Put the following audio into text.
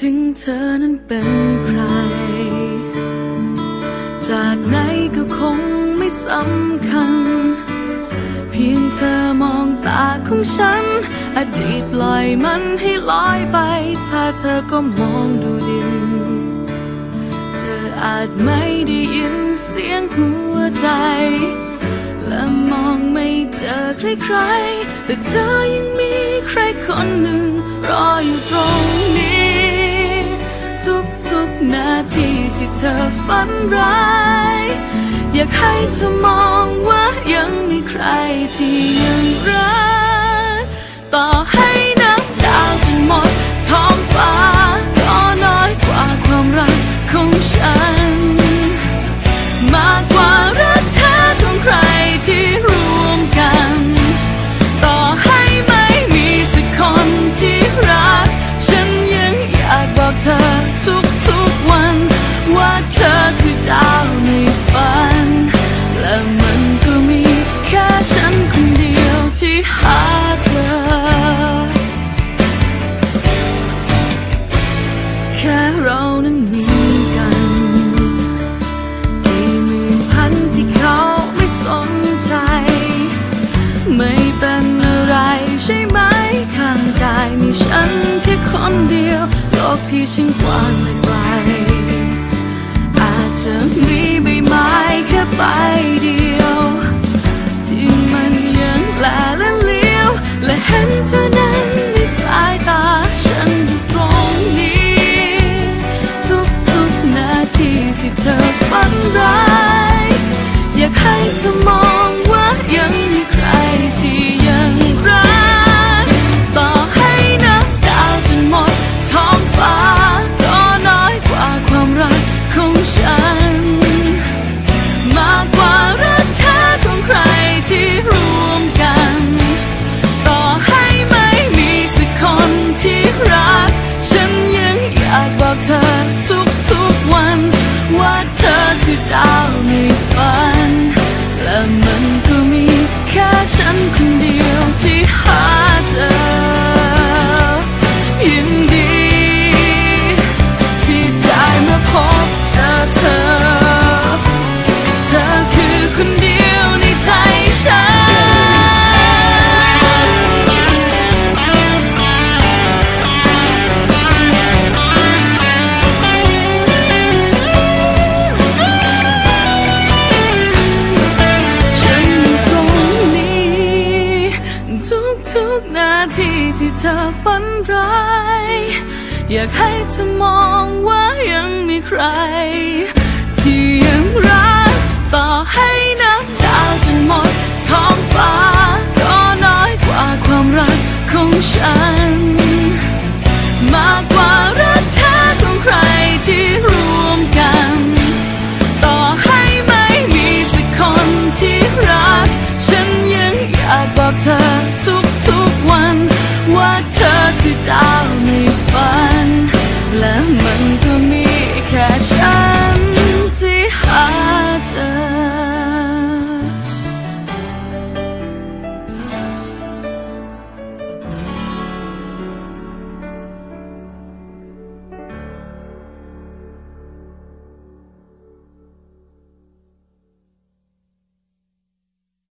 ถึงเธอนั้นเป็นใคร จากไหนก็คงไม่สำคัญ เพียงเธอมองตาของฉัน อดีตปล่อยมันให้ลอยไป ถ้าเธอก็มองดูดิน เธออาจไม่ได้ยินเสียงหัวใจ และมองไม่เจอใครๆแต่เธอยังมีใครคนหนึ่ง รออยู่ตรงนี้ ทีที่เธอฝันร้าย อยากให้เธอมองว่ายังมีใครที่ยังรักต่อให้ ทุกๆวัน ว่าเธอคือดาวในฝัน และมันก็มีแค่ฉันคนเดียวที่หาเธอ แค่เรานั้นมี กที่ช่างกว้างและไกลอาจจะมีใบไม้แค่ใบเดียว บอกเธอทุกๆวัน ว่าเธอคือดาวในฝัน ที่เธอฝันร้าย อยากให้เธอมองว่ายังมีใคร 门